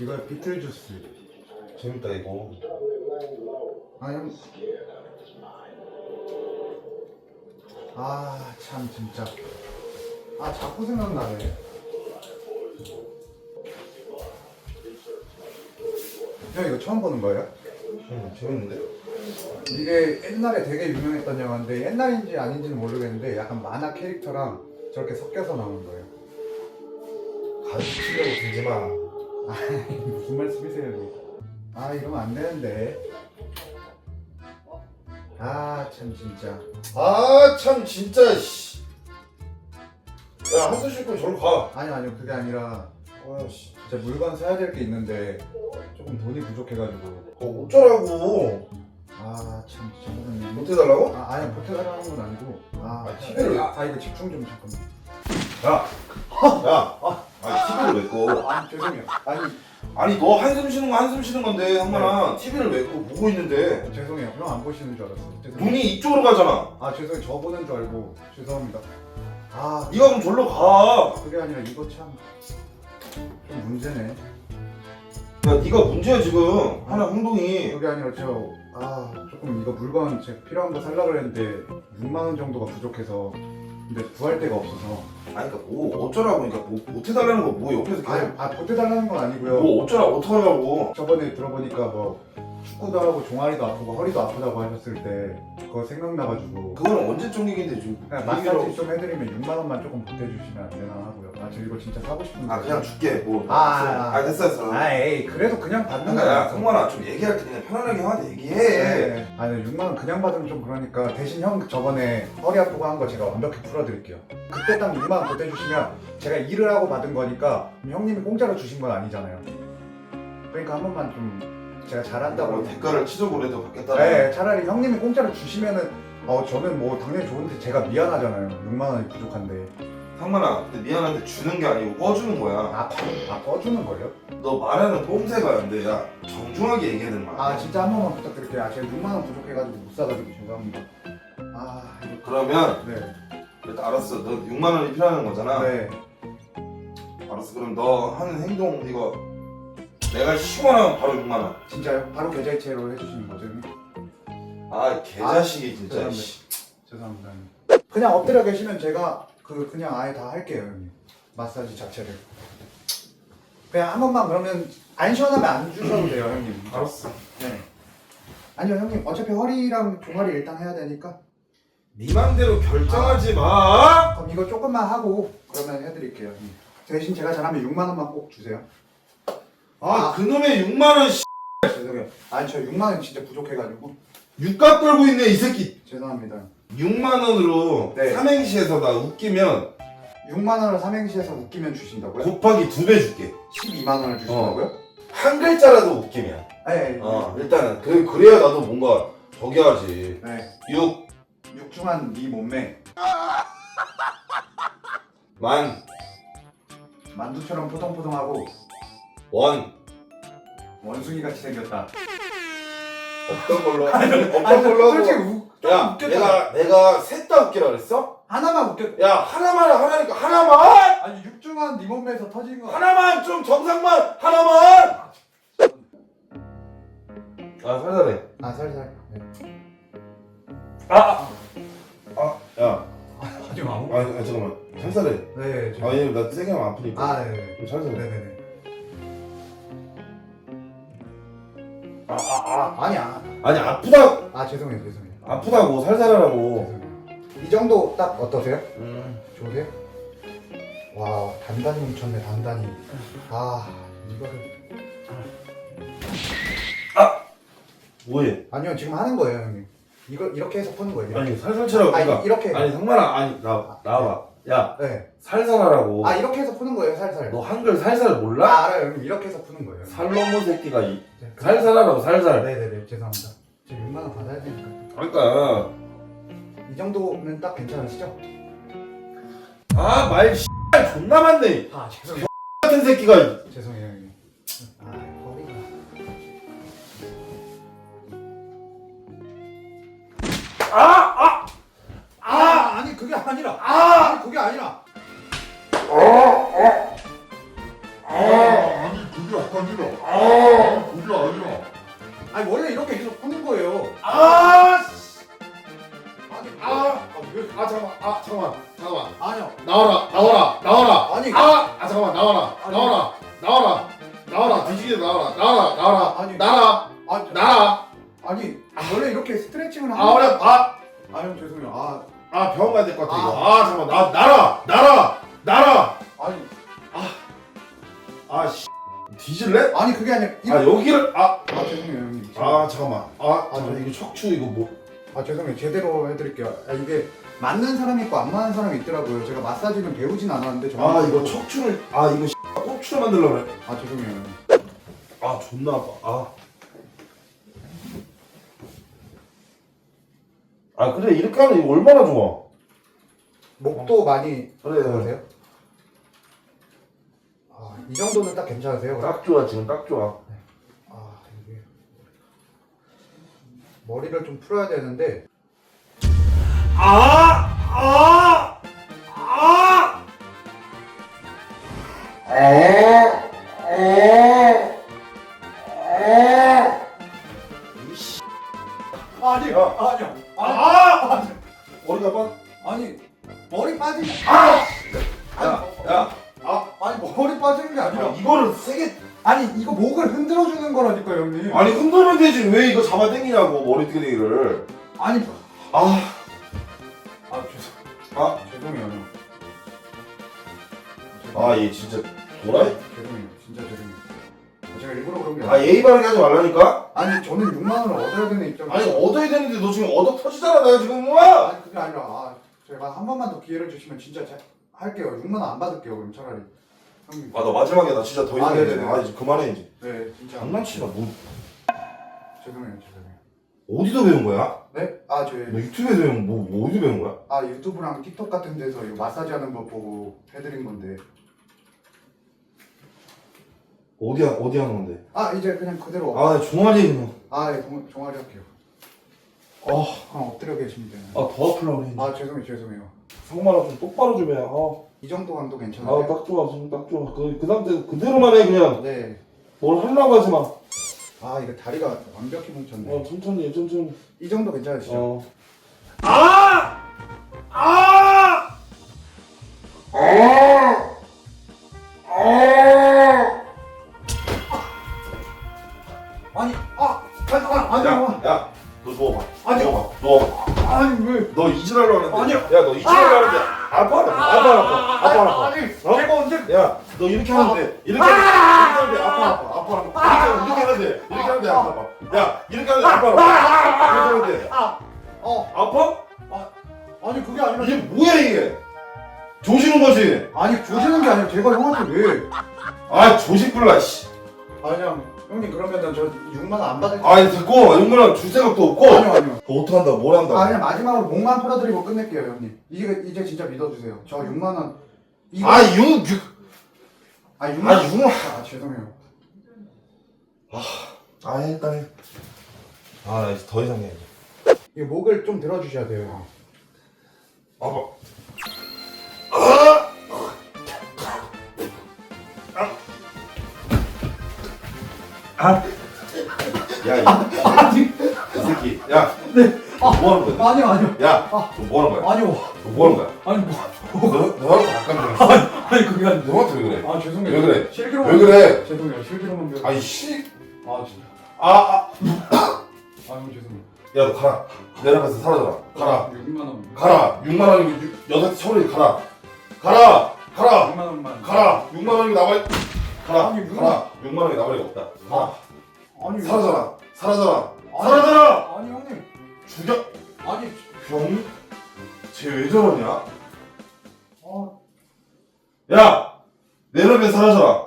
이거 비틀주스. 재밌다 이거. 아, 형. 아, 참, 진짜. 아, 자꾸 생각나네. 형, 이거 처음 보는 거예요? 음, 재밌는데? 이게 옛날에 되게 유명했던 영화인데, 옛날인지 아닌지는 모르겠는데, 약간 만화 캐릭터랑 저렇게 섞여서 나오는 거예요. 가르치려고 들지 마. 아, 무슨 말씀이세요? 아, 이러면 안 되는데. 아, 참, 진짜. 아 참 진짜 씨. 야 한수 씻고 저로 가. 아니요, 아니요, 그게 아니라, 아씨. 진짜 물건 사야 될 게 있는데, 조금 돈이 부족해가지고. 어 어쩌라고. 아, 참, 죄송해요. 못 해달라고? 아, 아니, 보태달라는 건 아니고. 아, 아, TV를 왜- 아, 아, 이거 집중 좀 잠깐만. 야. 야. 아 TV를 왜 꺼? 아, 죄송해요. 아니, 아니 너 한숨 쉬는 거 한숨 쉬는 건데 형만아 TV를 왜 꺼? 보고 있는데 죄송해요. 형 안 보시는 줄 알았어요. 죄송해요. 눈이 이쪽으로 가잖아. 아, 죄송해요. 저 보는 줄 알고. 죄송합니다. 아, 네가 그럼 절로 가. 그게 아니라 이거 참. 좀 문제네. 야 네가 문제야 지금 하나 행동이. 그게 아니라 저, 아, 조금 이거 물건 제가 필요한 거 살려고 했는데 6만 원 정도가 부족해서 근데 구할 데가 없어서. 아니 그러니까 뭐 어쩌라고. 그러니까 뭐, 못 해달라는 거 뭐 옆에서 아, 계속 아 보태달라는 건 아니고요. 뭐 어쩌라고. 어떡하려고. 저번에 들어보니까 뭐 축구도 하고 종아리도 아프고 허리도 아프다고 하셨을 때 그거 생각나가지고 그거는 언제적 얘기인데 지금. 그냥 그 얘기로- 마사지 좀 해드리면 6만 원만 조금 보태주시면 안 되나 하고요 아 저 이거 진짜 사고 싶은데 아 그냥 줄게 뭐. 아, 아, 아 됐어 됐어. 아 에이 그래도 그냥 받는 그러니까 야 거야 성만아 좀 얘기할 때 그냥 편안하게 형한테 얘기해. 네. 아니 6만 원 그냥 받으면 좀 그러니까 대신 형 저번에 허리 아프고 한 거 제가 완벽히 풀어드릴게요. 그때 딱 6만 원 보태주시면 제가 일을 하고 받은 거니까 형님이 공짜로 주신 건 아니잖아요. 그러니까 한 번만 좀 제가 잘한다고. 뭐 대가를 치적으로도 받겠다. 네, 차라리 형님이 공짜로 주시면은 어 저는 뭐 당연히 좋은데 제가 미안하잖아요. 6만 원이 부족한데. 상만아 근데 미안한데 주는 게 아니고 꺼주는 거야. 아, 꺼- 아 꺼주는 거예요? 너 말하는 뽕새가 안 돼. 야 정중하게 얘기해야 되는 아 거야. 진짜 한 번만 부탁드릴게요. 아 제가 6만 원 부족해가지고 못 사가지고 죄송합니다. 아 이거 그러면 네. 일단 알았어. 너 6만 원이 필요한 거잖아. 네. 알았어. 그럼 너 하는 행동 이거 내가 시원하면 바로 6만 원. 진짜요? 바로 계좌이체로 해주시는 거죠? 형님? 아 개자식이 진짜. 죄송합니다. 씨. 죄송합니다. 형님. 그냥 엎드려 계시면 제가 그 그냥 아예 다 할게요, 형님. 마사지 자체를. 그냥 한 번만 그러면 안 시원하면 안 주셔도 돼요, 형님. 알았어. 네. 아니요, 형님. 어차피 허리랑 종아리 일단 해야 되니까. 네 맘대로 결정하지 마. 그럼 이거 조금만 하고 그러면 해드릴게요, 형님. 대신 제가 잘하면 6만 원만 꼭 주세요. 아 그놈의 6만 원 씨. 죄송해요. 아니 저 6만 원 진짜 부족해가지고 육값 떨고 있네 이 새끼. 죄송합니다. 6만 원으로 네. 삼행시에서 나 웃기면 6만 원을 삼행시에서 웃기면 주신다고요? 곱하기 두배 줄게. 12만 원을 주신다고요? 한 글자라도 웃기면. 네, 네. 어 일단은 그 그래야 나도 뭔가 저기 하지. 네. 6 육중한 네 몸매 만, 만두처럼 포동포동하고 원, 원숭이 같이 생겼다. 없던 걸로, 아니, 없던 걸로 솔직히. 우, 좀 야, 웃겼잖아. 내가, 내가 셋 다 웃기라 그랬어? 하나만 웃겼. 야, 하나만 하라니까, 하나만! 아니 육중한 네 몸매에서 터진 거. 하나만! 좀 정상만! 하나만! 아, 살살해. 아 살살. 네. 아! 아, 야. 아니 아무. 아, 아 잠깐만. 살살해. 네. 저... 아, 얘나 세게 하면 아프니까. 아 네. 좀 살살해. 네네네. 아, 아, 아니 아. 아. 아니, 아프다! 아 죄송해요 죄송해요. 아프다고, 살살하라고. 죄송해요. 이 정도 딱 어떠세요? 음. 좋으세요? 와 단단히 뭉쳤네 단단히. 아 이거를. 뭐해? 아니요 지금 하는 거예요 형님. 이거 이렇게 해서 푸는 거예요. 아니, 살살 치라고. 아니, 그러니까. 이렇게. 아니, 상만아, 아니, 나, 나와봐. 야, 네. 살살 하라고. 아 이렇게 해서 푸는 거예요 살살. 너 한글 살살 몰라? 아 알아요 형님 이렇게 해서 푸는 거예요. 살로모 새끼가 이 네. 살살 하라고 살살. 네네네 죄송합니다. 지금 6만 원 받아야 되니까. 그러니까 이 정도면 딱 괜찮으시죠? 아말 존나 많네. 아 죄송해요. 같은 새끼가 아니 그게 아니라. 아! 아니 그게 아니라. 아! 아니 그게 건드려. 아, 그게 아니야. 아니 원래 이렇게 계속 푸는 거예요. 아, 씨. 아니 아, 아, 왜? 아, 잠깐만. 아, 잠깐만. 잠깐만. 아니요. 나와라, 나와라, 나와라. 아니 아, 아, 잠깐만. 나와라, 아니. 나와라, 나와라, 나와라. 뒤지게 나와라, 나와라, 나와라. 아니. 나라, 아니 나라. 아니 원래 이렇게 스트레칭을 하는 아, 그래. 아, 아니 죄송해요. 아 아, 병원 가야 될 것 같아. 이거. 아, 잠깐만. 나, 나라, 나라, 나라. 아니 아, 씨. 뒤질래? 아니 그게 아니라 이- 아, 여기를. 아, 아 죄송해요 형님. 아, 잠깐만. 아, 아, 네. 이거 척추 이거 뭐? 아 죄송해요 제대로 해드릴게요. 아, 이게 맞는 사람이 있고 안 맞는 사람이 있더라고요. 제가 마사지는 배우진 않았는데 아, 이거 척추를. 아, 이거 씨. 척추를 만들려고 그래. 아 죄송해요. 아 존나 아파 아. 아 그래 이렇게 하면 이거 얼마나 좋아 목도 많이 그래 보세요. 아 이 정도는 딱 괜찮으세요? 딱 좋아 지금 딱 좋아 아 이게 머리를 좀 풀어야 되는데 아! 아! 아! 빠지는 게 아니라 이거를 세게 아니 이거 목을 흔들어 주는 거라니까 형님. 아니 흔들면 되지 왜 이거 잡아 당기냐고 머리 뜨개기를 아니 아, 아 죄송 아, 죄송해요 형. 아, 얘 진짜 도라이? 죄송해요 진짜 죄송해요. 제가 일부러 그런 게 아, 아니 예의 바르게 하지 말라니까? 아니 저는 6만 원을 얻어야 되는 입장. 아니, 얻어야 되는데 너 지금 얻어 터지잖아, 내가 지금, 뭐야? 아니 그게 아니라 아, 제가 한 번만 더 기회를 주시면 진짜 제, 할게요. 6만 원 안 받을게요 그럼 차라리. 형님. 아, 나 마지막에 나 진짜 더 이상 아, 해. 네네네. 아, 이제 그만해, 이제. 네 진짜. 장난치나, 뭐, 죄송해요 죄송해요. 어디서 배운 거야? 네? 아 저. 너 유튜브에서 배운, 뭐, 뭐 어디서 배운 거야? 아 유튜브랑 틱톡 같은 데서 이거 마사지 하는 거 보고 해드린 건데. 어디, 하- 어디 하는 건데? 아 이제 그냥 그대로. 아, 나 종아리 그냥. 아, 예, 동, 종아리 할게요. 아, 그냥 엎드려 계시면 돼요. 아, 더 아플라 그래. 아, 죄송해요, 죄송해요. 상만아 좀 똑바로 좀 해. 아, 이 정도 강도 괜찮아요? 아, 딱 좋아, 지금 딱 좋아. 그, 그 상태 그대로만 해, 그냥. 네. 뭘 하려고 하지 마. 아, 이거 다리가 완벽히 뭉쳤네. 어, 천천히 해, 천천히. 이 정도 괜찮으시죠? 어. 아! 아! 아니, 아, 아니, 아, 아니, 야, 아, 야, 너 누워봐. 아니. 누워봐. 누워봐. 아니, 왜? 너 이질하려고 하는데. 아니요. 야, 너 이질하려 이렇게 하는데, 이렇게 하는데, 아파, 아파, 아파, 아파. 이렇게 하는데, 이렇게 하는데, 아파, 아파. 야, 이렇게 하는데, 아파, 아파. 이렇게 하는데, 어, 아파? 아니, 그게 아니라. 이게 뭐야, 이게? 조시는 거지? 아니, 조시는 게 아니라 제가 형한테 왜? 아, 조식불라, 씨. 아니야, 형님, 그러면은 저 6만 원 안 받을게요. 아, 이거 듣고, 용문랑 줄 생각도 없고. 아니요, 아니요. 그 어떡한다, 뭘 한다. 아, 그냥 마지막으로 목만 풀어드리고 끝낼게요, 형님. 이게 이제 진짜 믿어주세요. 저 6만 원. 이거... 아, 용, 그- 아, 6만 아, 원. 용. 아, 죄송해요. 아, 일단 해. 아, 나 이제 더 이상 해. 이 목을 좀 들어주셔야 돼요. 형. 아파. 아! 야, 이, 이 새끼. 야, 네. 너뭐 하는 거야? 아니요, 아니요. 야, 너뭐 하는 거야? 아니요. 너뭐 하는 거야? 아니, 뭐. 너, 너한테 아까 그랬어. 아니, 그게 아니고. 너한테 왜 그래? 아, 죄송해요. 왜 그래? 실기로만. 왜 그래? 죄송해요. 실기로만 배워. 아이, 씨. 아, 진짜. 아, 아. 아, 형 죄송해요. 야, 너 가라. 내려가서 사라져라. 가라. 6만 원. 가라. 6만 원이면 여자 서울에 가라. 가라. 가라. 6만 원만. 가라. 6만 원이면 나발. 가라. 아니, 육- 가라. 6만 원이 나발이 없다. 가라. 아니, 사라져라. 사라져라. 아니, 사라져라. 아니, 형님. 죽여 아니 병이? 쟤왜 저러냐? 아. 야! 내 옆에 사라져라